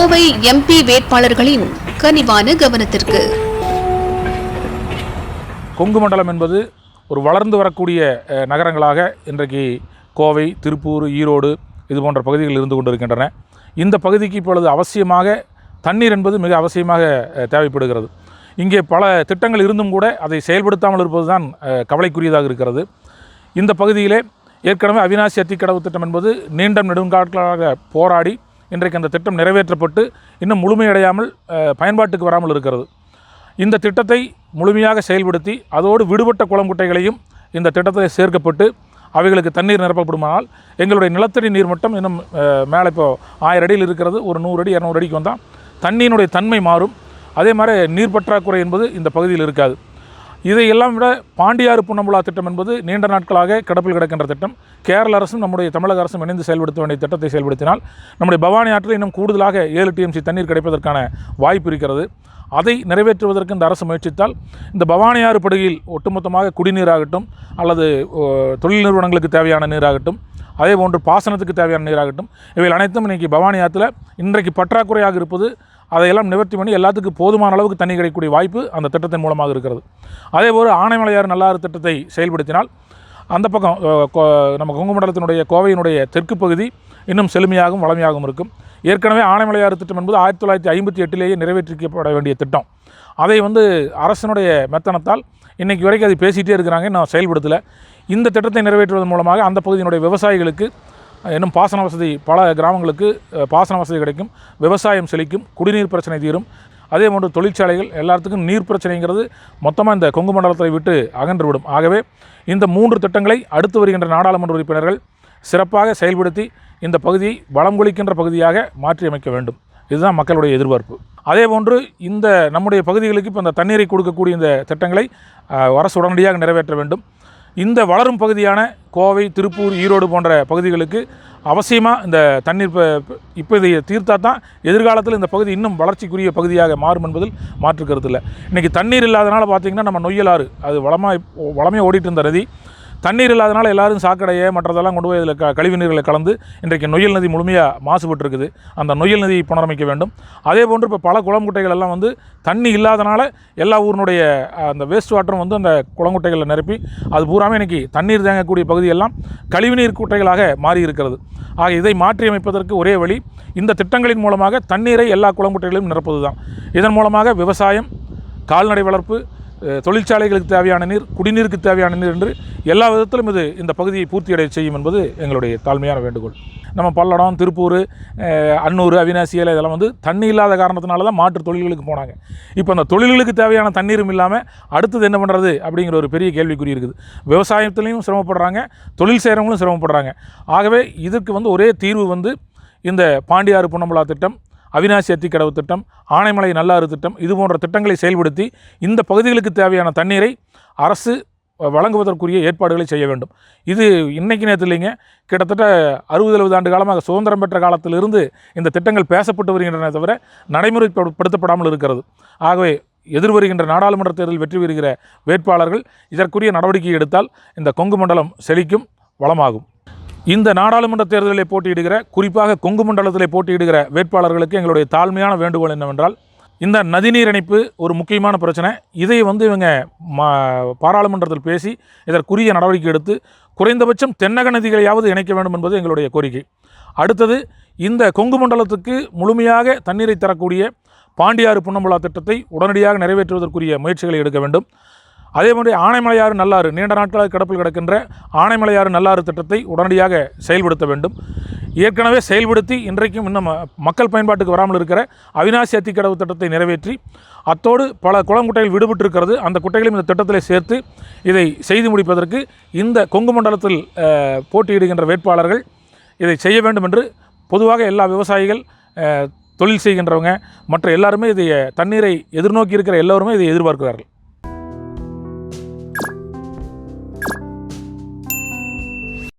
Kovai MP வேட்பாளர்களின் கனிவான கவனத்திற்கு. கொங்கு மண்டலம் என்பது ஒரு வளர்ந்து வரக்கூடிய நகரங்களாக இன்றைக்கு கோவை திருப்பூர் ஈரோடு இது போன்ற பகுதிகள் இருந்து கொண்டிருக்கின்றன. இந்த பகுதிக்கு இப்பொழுது அவசியமாக தண்ணீர் என்பது மிக அவசியமாக தேவைப்படுகிறது. இங்கே பல திட்டங்கள் இருந்தும் கூட அதை செயல்படுத்தாமல் இருப்பது தான் கவலைக்குரியதாக இருக்கிறது. இந்த பகுதியிலே ஏற்கனவே அவினாசி அத்திக்கடவு திட்டம் என்பது நீண்ட நெடுங்காட்களாக போராடி இன்றைக்கு அந்த திட்டம் நிறைவேற்றப்பட்டு இன்னும் முழுமையடையாமல் பயன்பாட்டுக்கு வராமல் இருக்கிறது. இந்த திட்டத்தை முழுமையாக செயல்படுத்தி அதோடு விடுபட்ட குளங்குட்டைகளையும் இந்த திட்டத்தில் சேர்க்கப்பட்டு அவைகளுக்கு தண்ணீர் நிரப்பப்படுமானால் எங்களுடைய நிலத்தடி நீர் மட்டம் இன்னும் மேலே இப்போ ஆயிரம் அடியில் இருக்கிறது. ஒரு நூறு அடி இரநூறு அடிக்கு வந்தால் தண்ணியினுடைய தன்மை மாறும். அதே மாதிரி நீர் பற்றாக்குறை என்பது இந்த பகுதியில் இருக்காது. இதையெல்லாம் விட பாண்டியாறு புன்னம்புலா திட்டம் என்பது நீண்ட நாட்களாக கிடப்பில் கிடக்கின்ற திட்டம். கேரள அரசும் நம்முடைய தமிழக அரசும் இணைந்து செயல்படுத்த வேண்டிய திட்டத்தை செயல்படுத்தினால் நம்முடைய பவானி ஆற்றில் இன்னும் கூடுதலாக ஏழு டிஎம்சி தண்ணீர் கிடைப்பதற்கான வாய்ப்பு இருக்கிறது. அதை நிறைவேற்றுவதற்கு இந்த அரசு முயற்சித்தால் இந்த பவானி ஆறு படுகையில் ஒட்டுமொத்தமாக குடிநீராகட்டும் அல்லது தொழில் நிறுவனங்களுக்கு தேவையான நீராகட்டும் அதே போன்று பாசனத்துக்கு தேவையான நீராகட்டும் இவை அனைத்தும் இன்றைக்கி பவானி ஆற்றில் இன்றைக்கு பற்றாக்குறையாக இருப்பது அதையெல்லாம் நிவர்த்தி பண்ணி எல்லாத்துக்கும் போதுமான அளவுக்கு தண்ணி கிடைக்கக்கூடிய வாய்ப்பு அந்த திட்டத்தின் மூலமாக இருக்கிறது. அதேபோல் ஆனைமலையார் நல்லாறு திட்டத்தை செயல்படுத்தினால் அந்த பக்கம் கோ- நம்ம கொங்கு மண்டலத்தினுடைய கோவையினுடைய தெற்கு பகுதி இன்னும் செழுமையாகவும் வளமையாகவும் இருக்கும். ஏற்கனவே ஆனைமலையாறு திட்டம் என்பது ஆயிரத்தி தொள்ளாயிரத்தி ஐம்பத்தி எட்டிலேயே நிறைவேற்றிக்கப்பட வேண்டிய திட்டம். அதை வந்து அரசனுடைய மெத்தனத்தால் இன்றைக்கி வரைக்கும் அதை பேசிகிட்டே இருக்கிறாங்க. இன்னும் செயல்படுத்தலை. இந்த திட்டத்தை நிறைவேற்றுவதன் மூலமாக அந்த பகுதியினுடைய விவசாயிகளுக்கு இன்னும் பாசன வசதி பல கிராமங்களுக்கு பாசன வசதி கிடைக்கும் விவசாயம் செழிக்கும் குடிநீர் பிரச்சனை தீரும். அதே போன்று தொழிற்சாலைகள் எல்லாத்துக்கும் நீர் பிரச்சனைங்கிறது மொத்தமாக இந்த கொங்கு மண்டலத்தை விட்டு அகன்றுவிடும். ஆகவே இந்த மூன்று திட்டங்களை அடுத்து வருகின்ற நாடாளுமன்ற உறுப்பினர்கள் சிறப்பாக செயல்படுத்தி இந்த பகுதியை வளம் கொளிக்கின்ற பகுதியாக மாற்றியமைக்க வேண்டும். இதுதான் மக்களுடைய எதிர்பார்ப்பு. அதே போன்று இந்த நம்முடைய பகுதிகளுக்கு இப்போ இந்த தண்ணீரை கொடுக்கக்கூடிய இந்த திட்டங்களை அரசு உடனடியாக நிறைவேற்ற வேண்டும். இந்த வளரும் பகுதியான கோவை திருப்பூர் ஈரோடு போன்ற பகுதிகளுக்கு அவசியமாக இந்த தண்ணீர் இப்போ இப்போ இதை தீர்த்தா தான் எதிர்காலத்தில் இந்த பகுதி இன்னும் வளர்ச்சிக்குரிய பகுதியாக மாறும் என்பதில் மாற்று கருத்து இல்லை. இன்றைக்கி தண்ணீர் இல்லாதனால பார்த்திங்கன்னா நம்ம நொய்யலாறு அது வளமாக வளமே ஓடிட்டு இருந்த நதி தண்ணீர் இல்லாதனால எல்லாரும் சாக்கடையை மற்றதெல்லாம் கொண்டு போய் இதில் க கழிவு நீர்களை கலந்து இன்றைக்கு நொய்யல் நதி முழுமையாக மாசுபட்டு இருக்குது அந்த நொய்யல் நதியை புனரமைக்க வேண்டும். அதே போன்று இப்போ பல குளம் குட்டைகள் எல்லாம் வந்து தண்ணி இல்லாதனால எல்லா ஊரினுடைய அந்த வேஸ்ட் வாட்டரும் வந்து அந்த குளங்குட்டைகளில் நிரப்பி அது பூராமே இன்றைக்கி தண்ணீர் தேங்கக்கூடிய பகுதியெல்லாம் கழிவுநீர் குட்டைகளாக மாறி இருக்கிறது ஆக இதை மாற்றியமைப்பதற்கு ஒரே வழி இந்த திட்டங்களின் மூலமாக தண்ணீரை எல்லா குளங்குட்டைகளிலும் நிரப்புவது தான் இதன் மூலமாக விவசாயம் கால்நடை வளர்ப்பு தொழிற்சாலைகளுக்கு தேவையான நீர் குடிநீருக்கு தேவையான நீர் என்று எல்லா விதத்திலும் இது இந்த பகுதியை பூர்த்தியடைய செய்யும் என்பது எங்களுடைய தாழ்மையான வேண்டுகோள். நம்ம பல்லடம் திருப்பூர் அன்னூர் அவினாசியல் இதெல்லாம் வந்து தண்ணி இல்லாத காரணத்தினால தான் மாற்று தொழில்களுக்கு போனாங்க. இப்போ அந்த தொழில்களுக்கு தேவையான தண்ணீரும் இல்லாமல் அடுத்தது என்ன பண்ணுறது அப்படிங்கிற ஒரு பெரிய கேள்விக்குறி இருக்குது. விவசாயத்துலேயும் சிரமப்படுறாங்க தொழில் செய்கிறவங்களும் சிரமப்படுறாங்க. ஆகவே இதுக்கு வந்து ஒரே தீர்வு வந்து இந்த பாண்டியாறு புன்னம்புலா திட்டம் அவினாசி அத்திக்கடவு திட்டம் ஆனைமலை நல்லாறு திட்டம் இது போன்ற திட்டங்களை செயல்படுத்தி இந்த பகுதிகளுக்கு தேவையான தண்ணீரை அரசு வழங்குவதற்குரிய ஏற்பாடுகளை செய்ய வேண்டும். இது இன்றைக்கு நேரத்தில் இல்லைங்க. கிட்டத்தட்ட அறுபது எழுபது ஆண்டு காலமாக சுதந்திரம் பெற்ற காலத்திலிருந்து இந்த திட்டங்கள் பேசப்பட்டு வருகின்றன தவிர நடைமுறைப்படுத்தப்படாமல் இருக்கிறது. ஆகவே எதிர்வருகின்ற நாடாளுமன்ற தேர்தலில் வெற்றி பெறுகிற வேட்பாளர்கள் இதற்குரிய நடவடிக்கை எடுத்தால் இந்த கொங்கு மண்டலம் செழிக்கும் வளமாகும். இந்த நாடாளுமன்ற தேர்தலில் போட்டியிடுகிற குறிப்பாக கொங்கு மண்டலத்தில் போட்டியிடுகிற வேட்பாளர்களுக்கு எங்களுடைய தாழ்மையான வேண்டுகோள் என்னவென்றால் இந்த நதிநீர் இணைப்பு ஒரு முக்கியமான பிரச்சனை. இதை வந்து இவங்க மா பாராளுமன்றத்தில் பேசி இதற்குரிய நடவடிக்கை எடுத்து குறைந்தபட்சம் தென்னக நதிகளையாவது இணைக்க வேண்டும் என்பது எங்களுடைய கோரிக்கை. அடுத்தது இந்த கொங்கு மண்டலத்துக்கு முழுமையாக தண்ணீரை தரக்கூடிய பாண்டியாறு புன்னம்புலா திட்டத்தை உடனடியாக நிறைவேற்றுவதற்குரிய முயற்சிகளை எடுக்க வேண்டும். அதே மாதிரி ஆனைமலையாறு நல்லாறு நீண்ட நாட்களாக கிடப்பில் கிடக்கின்ற ஆனைமலையாறு நல்லாறு திட்டத்தை உடனடியாக செயல்படுத்த வேண்டும். ஏற்கனவே செயல்படுத்தி இன்றைக்கும் இன்னும் ம- மக்கள் பயன்பாட்டுக்கு வராமல் இருக்கிற அவினாசி அத்திக்கடவு திட்டத்தை நிறைவேற்றி அத்தோடு பல குளங்குட்டைகள் விடுபட்டிருக்கிறது. அந்த குட்டைகளையும் இந்த திட்டத்தில் சேர்த்து இதை செய்து முடிப்பதற்கு இந்த கொங்கு மண்டலத்தில் போட்டியிடுகின்ற வேட்பாளர்கள் இதை செய்ய வேண்டும் என்று பொதுவாக எல்லா விவசாயிகள் தொழில் செய்கின்றவங்க மற்ற எல்லாருமே இதை தண்ணீரை எதிர்நோக்கி இருக்கிற எல்லோருமே இதை எதிர்பார்க்கிறார்கள்.